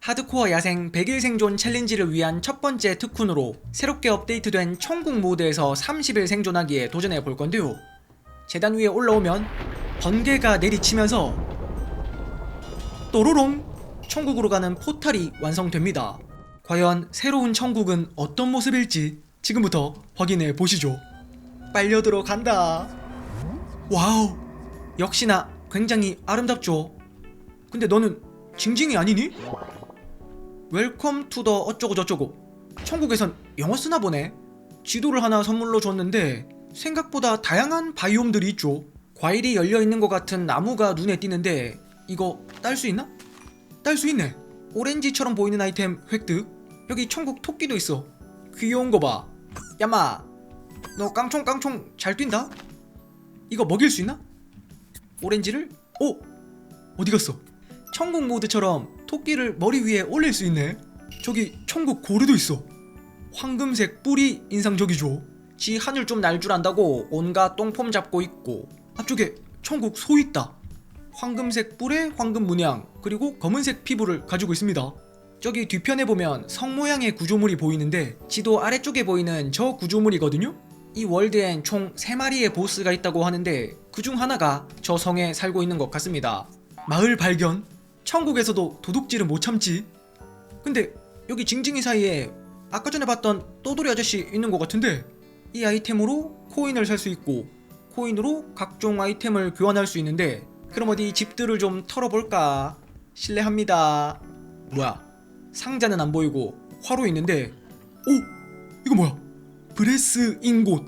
하드코어 야생 100일 생존 챌린지를 위한 첫 번째 특훈으로 새롭게 업데이트된 천국 모드에서 30일 생존하기에 도전해 볼 건데요. 재단 위에 올라오면 번개가 내리치면서 또로롱 천국으로 가는 포탈이 완성됩니다. 과연 새로운 천국은 어떤 모습일지 지금부터 확인해 보시죠. 빨려 들어간다. 와우. 역시나 굉장히 아름답죠. 근데 너는 징징이 아니니? 웰컴 투 더 어쩌고 저쩌고. 천국에선 영어 쓰나 보네. 지도를 하나 선물로 줬는데 생각보다 다양한 바이옴들이 있죠. 과일이 열려 있는 것 같은 나무가 눈에 띄는데 이거 딸 수 있나? 딸 수 있네. 오렌지처럼 보이는 아이템 획득. 여기 천국 토끼도 있어. 귀여운 거 봐. 야마, 너 깡총깡총 잘 뛴다? 이거 먹일 수 있나? 오렌지를? 오! 어디 갔어? 천국 모드처럼 토끼를 머리 위에 올릴 수 있네. 저기 천국 고르도 있어. 황금색 뿔이 인상적이죠. 지 하늘 좀 날 줄 안다고 온갖 똥폼 잡고 있고 앞쪽에 천국 소 있다. 황금색 뿔에 황금 문양 그리고 검은색 피부를 가지고 있습니다. 저기 뒤편에 보면 성 모양의 구조물이 보이는데 지도 아래쪽에 보이는 저 구조물이거든요. 이 월드엔 총 3마리의 보스가 있다고 하는데 그중 하나가 저 성에 살고 있는 것 같습니다. 마을 발견. 천국에서도 도둑질은 못 참지. 근데 여기 징징이 사이에 아까 전에 봤던 또돌이 아저씨 있는 것 같은데 이 아이템으로 코인을 살 수 있고 코인으로 각종 아이템을 교환할 수 있는데 그럼 어디 집들을 좀 털어볼까? 실례합니다. 뭐야? 상자는 안 보이고 화로 있는데 오! 이거 뭐야? 브레스 인곳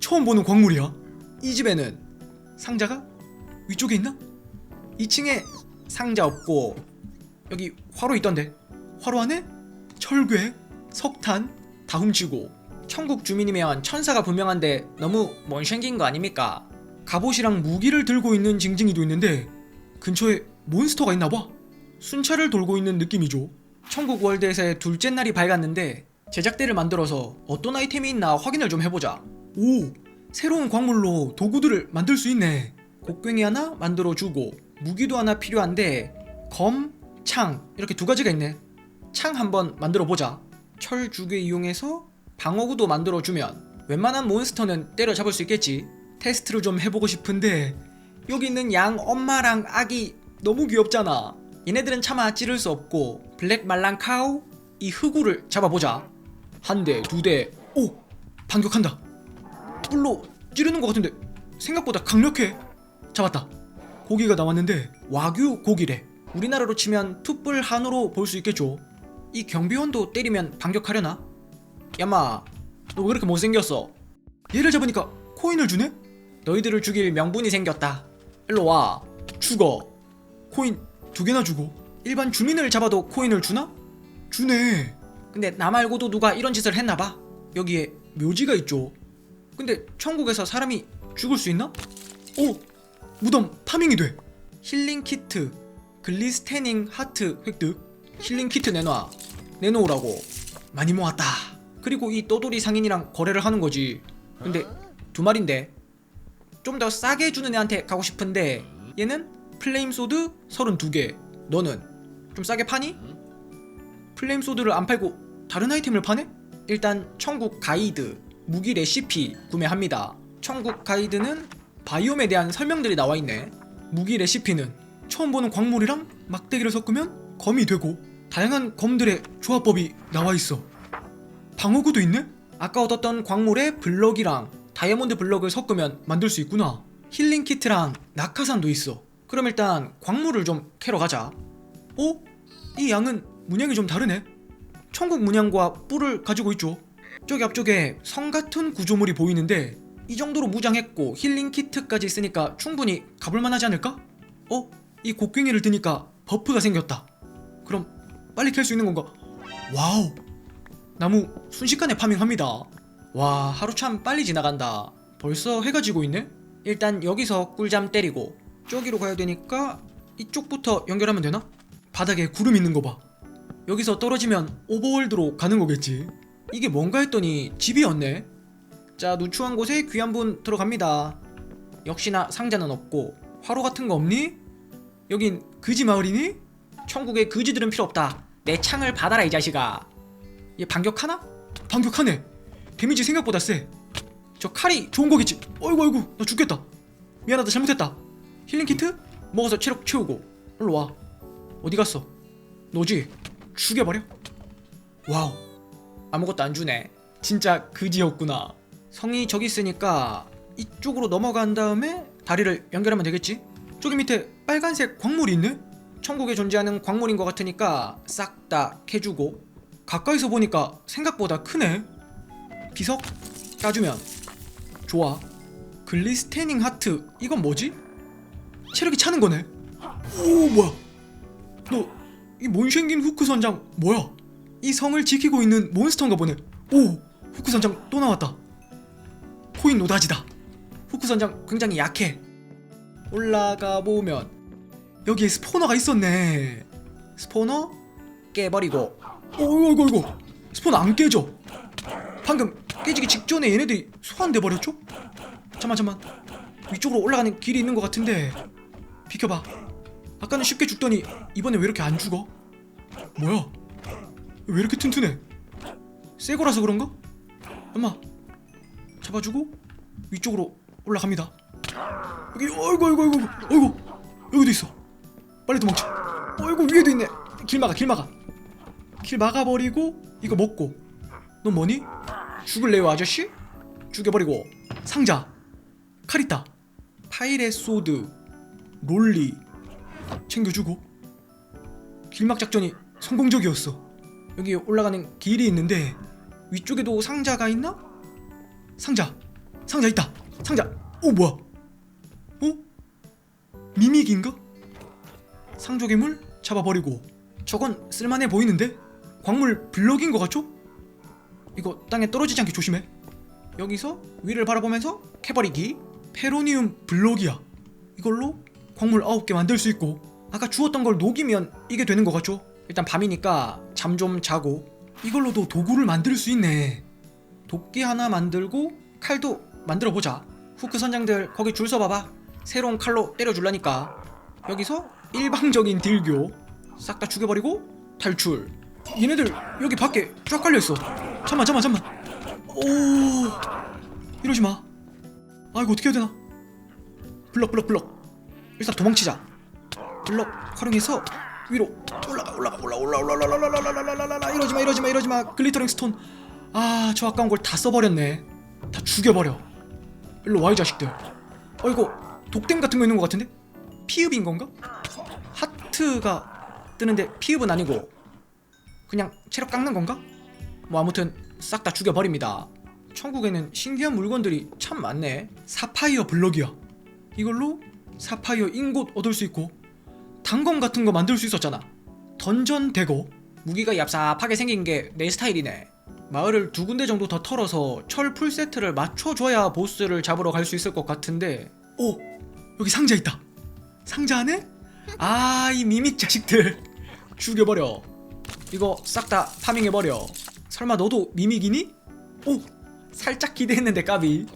처음 보는 광물이야 이 집에는 상자가 위쪽에 있나? 2층에 상자 없고 여기 화로 있던데 화로 안에 철괴, 석탄 다 훔치고 천국 주민이면 천사가 분명한데 너무 못생긴 거 아닙니까? 갑옷이랑 무기를 들고 있는 징징이도 있는데 근처에 몬스터가 있나봐 순찰을 돌고 있는 느낌이죠 천국 월드에서의 둘째 날이 밝았는데 제작대를 만들어서 어떤 아이템이 있나 확인을 좀 해보자 오! 새로운 광물로 도구들을 만들 수 있네 곡괭이 하나 만들어주고 무기도 하나 필요한데 검, 창 이렇게 두 가지가 있네. 창 한번 만들어 보자. 철두개 이용해서 방어구도 만들어 주면 웬만한 몬스터는 때려잡을 수 있겠지. 테스트를 좀 해보고 싶은데 여기 있는 양 엄마랑 아기 너무 귀엽잖아. 얘네들은 차마 찌를 수 없고 블랙 말랑 카우 이 흑우를 잡아보자. 한 대, 두 대, 오! 반격한다. 뿔로 찌르는 것 같은데 생각보다 강력해. 잡았다 고기가 나왔는데 와규 고기래 우리나라로 치면 툭불 한우로 볼 수 있겠죠 이 경비원도 때리면 반격하려나? 야마 너왜 그렇게 못생겼어 얘를 잡으니까 코인을 주네? 너희들을 죽일 명분이 생겼다 일로 와 죽어 코인 두 개나 주고 일반 주민을 잡아도 코인을 주나? 주네 근데 나 말고도 누가 이런 짓을 했나봐 여기에 묘지가 있죠 근데 천국에서 사람이 죽을 수 있나? 오! 무덤 파밍이 돼. 힐링 키트 글리스테닝 하트 획득. 힐링 키트 내놔. 내놓으라고. 많이 모았다. 그리고 이 떠돌이 상인이랑 거래를 하는 거지. 근데 두 마리인데. 좀 더 싸게 해주는 애한테 가고 싶은데 얘는 플레임 소드 32개. 너는 좀 싸게 파니? 플레임 소드를 안 팔고 다른 아이템을 파네? 일단 천국 가이드 무기 레시피 구매합니다. 천국 가이드는 바이옴에 대한 설명들이 나와 있네 무기 레시피는 처음 보는 광물이랑 막대기를 섞으면 검이 되고 다양한 검들의 조합법이 나와 있어 방어구도 있네? 아까 얻었던 광물에 블럭이랑 다이아몬드 블럭을 섞으면 만들 수 있구나. 힐링 키트랑 낙하산도 있어. 그럼 일단 광물을 좀 캐러 가자. 어? 이 양은 문양이 좀 다르네. 천국 문양과 뿔을 가지고 있죠. 저기 앞쪽에 성 같은 구조물이 보이는데 이 정도로 무장했고 힐링 키트까지 있으니까 충분히 가볼만 하지 않을까? 어? 이 곡괭이를 드니까 버프가 생겼다. 그럼 빨리 캘 수 있는 건가? 와우! 나무 순식간에 파밍합니다. 와 하루 참 빨리 지나간다. 벌써 해가 지고 있네? 일단 여기서 꿀잠 때리고 저기로 가야 되니까 이쪽부터 연결하면 되나? 바닥에 구름 있는 거 봐. 여기서 떨어지면 오버월드로 가는 거겠지. 이게 뭔가 했더니 집이었네. 자 누추한 곳에 귀한 분 들어갑니다. 역시나 상자는 없고 화로 같은 거 없니? 여긴 그지 마을이니? 천국에 그지들은 필요 없다. 내 창을 받아라 이 자식아 얘 반격하나? 반격하네 데미지 생각보다 세저 칼이 좋은 거겠지 어이구 어이구 나 죽겠다 미안하다 잘못했다 힐링 키트? 먹어서 체력 채우고 일로 와 어디 갔어? 너지? 죽여버려 와우 아무것도 안 주네 진짜 그지였구나 성이 저기 있으니까 이쪽으로 넘어간 다음에 다리를 연결하면 되겠지? 저기 밑에 빨간색 광물이 있네? 천국에 존재하는 광물인 것 같으니까 싹 다 캐주고 가까이서 보니까 생각보다 크네. 비석 까주면 좋아. 글리스테닝 하트 이건 뭐지? 체력이 차는 거네. 오 뭐야? 너 이 못생긴 후크 선장 뭐야? 이 성을 지키고 있는 몬스터인가 보네. 오 후크 선장 또 나왔다 코인 노다지다. 후크 선장 굉장히 약해. 올라가 보면 여기에 스포너가 있었네. 스포너? 깨버리고. 어이구 어이구 어이구. 스포너 안 깨져. 방금 깨지기 직전에 얘네들이 소환돼 버렸죠? 잠만 잠만. 위쪽으로 올라가는 길이 있는 것 같은데. 비켜봐. 아까는 쉽게 죽더니 이번에 왜 이렇게 안 죽어? 뭐야? 왜 이렇게 튼튼해? 새 거라서 그런가? 엄마 잡아주고 위쪽으로 올라갑니다. 여기 어이구 어이구 어이구 어이구. 여기도 있어. 빨리 도망쳐. 어이구 위에도 있네. 길 막아 길 막아. 길 막아버리고 이거 먹고. 넌 뭐니? 죽을래요 아저씨? 죽여버리고. 상자. 칼 있다 파이레 소드. 롤리. 챙겨주고. 길막 작전이 성공적이었어. 여기 올라가는 길이 있는데 위쪽에도 상자가 있나? 상자. 상자 있다. 상자. 오 뭐야? 어? 미믹인가? 상조괴물 잡아버리고. 저건 쓸만해 보이는데? 광물 블럭인 것 같죠? 이거 땅에 떨어지지 않게 조심해. 여기서 위를 바라보면서 캐버리기. 페로니움 블럭이야. 이걸로 광물 9개 만들 수 있고. 아까 주웠던 걸 녹이면 이게 되는 것 같죠? 일단 밤이니까 잠 좀 자고. 이걸로도 도구를 만들 수 있네 도끼 하나 만들고 칼도 만들어 보자 후크 선장들 거기 줄 서봐봐 새로운 칼로 때려줄라니까 여기서 일방적인 딜교 싹 다 죽여버리고 탈출 얘네들 여기 밖에 쫙 깔려있어 잠만 잠만 잠만 오 이러지 마 아 이거 어떻게 해야 되나 블럭 블럭 블럭 일단 도망치자 블럭 활용해서 위로 올라가 올라가 올라 올라 올라 올라 올라 올라 올라 올라 이러지 마 이러지 마 이러지 마 글리터링 스톤 아 저 아까운 걸 다 써버렸네. 다 죽여버려. 일로 와 이 자식들. 어 이거 독댐 같은 거 있는 것 같은데? 피읍인 건가? 하트가 뜨는데 피읍은 아니고 그냥 체력 깎는 건가? 뭐 아무튼 싹 다 죽여버립니다. 천국에는 신기한 물건들이 참 많네. 사파이어 블럭이야. 이걸로 사파이어 인곳 얻을 수 있고 단검 같은 거 만들 수 있었잖아. 던전 대거. 무기가 얍삽하게 생긴 게 내 스타일이네. 마을을 두 군데 정도 더 털어서 철 풀 세트를 맞춰줘야 보스를 잡으러 갈 수 있을 것 같은데. 오 여기 상자 있다. 상자 안에 아 이 미믹 자식들 죽여버려. 이거 싹 다 파밍해버려. 설마 너도 미믹이니? 오 살짝 기대했는데 까비.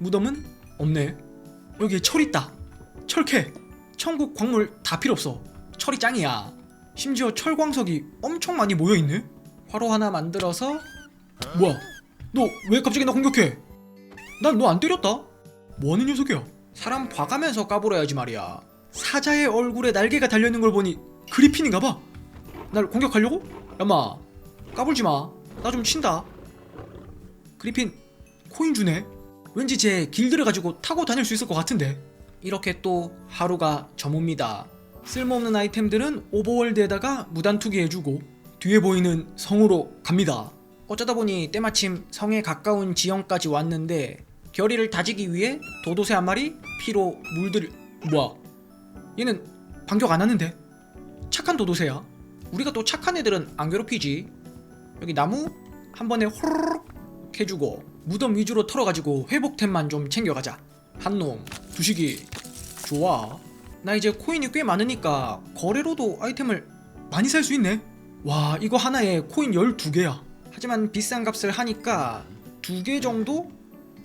무덤은 없네. 여기에 철 있다. 철캐. 천국 광물 다 필요 없어. 철이 짱이야. 심지어 철광석이 엄청 많이 모여 있네. 화로 하나 만들어서 뭐야? 너 왜 갑자기 나 공격해? 난 너 안 때렸다. 뭐하는 녀석이야? 사람 봐가면서 까불어야지 말이야. 사자의 얼굴에 날개가 달려 있는 걸 보니 그리핀인가 봐. 날 공격하려고? 야마 까불지 마. 나 좀 친다. 그리핀 코인 주네. 왠지 제 길드를 가지고 타고 다닐 수 있을 것 같은데. 이렇게 또 하루가 저뭅니다. 쓸모없는 아이템들은 오버월드에다가 무단 투기해주고 뒤에 보이는 성으로 갑니다. 어쩌다 보니 때마침 성에 가까운 지형까지 왔는데 결의를 다지기 위해 도도새 한 마리 피로 물들 뭐야? 얘는 반격 안 하는데 착한 도도새야. 우리가 또 착한 애들은 안 괴롭히지. 여기 나무 한 번에 호로록 해주고 무덤 위주로 털어가지고 회복템만 좀 챙겨가자. 한 놈, 두식이 좋아. 나 이제 코인이 꽤 많으니까 거래로도 아이템을 많이 살 수 있네. 와, 이거 하나에 코인 12개야. 하지만 비싼 값을 하니까 두 개 정도?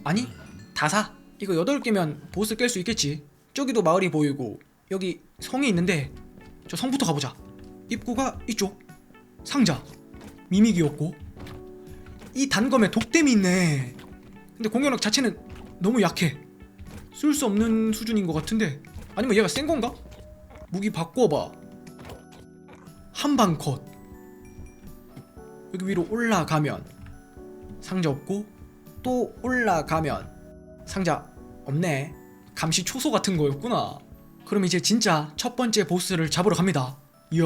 아니, 다 사. 이거 8개면 보스 깰 수 있겠지. 저기도 마을이 보이고 여기 성이 있는데 저 성부터 가보자. 입구가 이쪽. 상자 미믹이었고 이 단검에 독댐이 있네 근데 공격력 자체는 너무 약해 쓸 수 없는 수준인 것 같은데 아니면 얘가 센 건가? 무기 바꿔봐 한방 컷 여기 위로 올라가면 상자 없고 또 올라가면 상자 없네. 감시 초소 같은 거였구나. 그럼 이제 진짜 첫 번째 보스를 잡으러 갑니다. 이야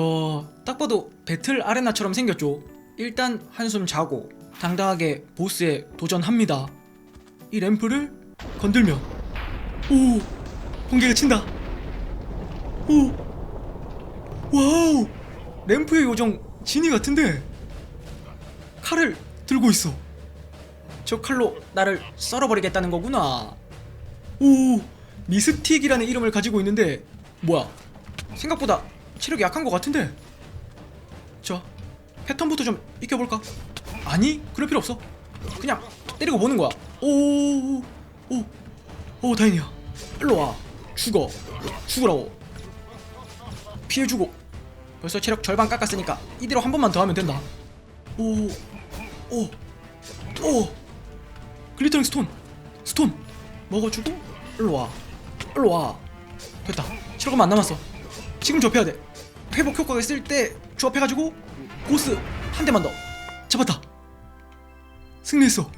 딱 봐도 배틀 아레나처럼 생겼죠. 일단 한숨 자고 당당하게 보스에 도전합니다. 이 램프를 건들면 오 번개가 친다. 오 와우! 램프의 요정 지니 같은데 칼을 들고 있어. 저 칼로 나를 썰어버리겠다는 거구나. 오 미스틱이라는 이름을 가지고 있는데 뭐야? 생각보다 체력이 약한 것 같은데. 자 패턴부터 좀 익혀볼까? 아니 그럴 필요 없어. 그냥 때리고 보는 거야. 오 오 오 오, 다행이야. 일로 와. 죽어. 죽으라고. 피해주고. 벌써 체력 절반 깎았으니까 이대로 한 번만 더 하면 된다. 오 오, 오, 글리터링 스톤, 스톤 먹어주고 일로 와, 일로 와. 됐다. 얼마 안 남았어. 지금 접해야 돼. 회복 효과가 있을 때 조합해가지고 보스 한 대만 더 잡았다. 승리했어.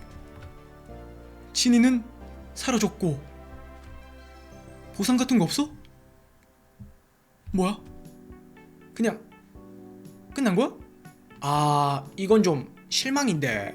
진이는 사라졌고 보상 같은 거 없어? 뭐야? 그냥 끝난 거야? 아 이건 좀 실망인데